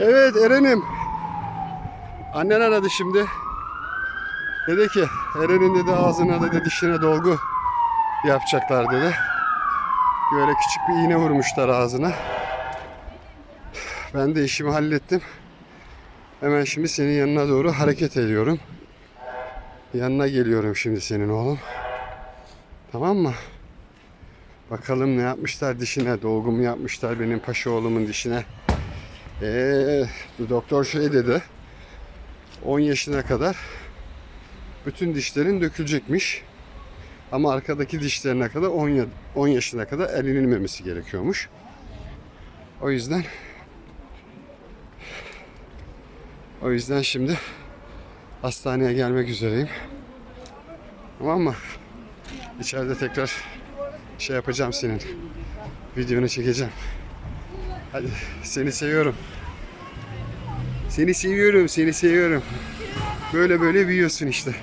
Evet Eren'im. Annen aradı şimdi. Dedi ki Eren'in dedi ağzına dedi dişine dolgu yapacaklar dedi. Böyle küçük bir iğne vurmuşlar ağzına. Ben de işimi hallettim. Hemen şimdi senin yanına doğru hareket ediyorum. Yanına geliyorum şimdi senin oğlum. Tamam mı? Bakalım ne yapmışlar dişine, dolgu mu yapmışlar benim paşa oğlumun dişine. Ee, doktor şey dedi. 10 yaşına kadar bütün dişlerin dökülecekmiş. Ama arkadaki dişlerine kadar 10, ya- 10 yaşına kadar elinilmemesi gerekiyormuş. O yüzden o yüzden şimdi hastaneye gelmek üzereyim. Tamam mı? İçeride tekrar şey yapacağım senin. Videonu çekeceğim. Hadi seni seviyorum. Seni seviyorum, seni seviyorum. Böyle böyle büyüyorsun işte.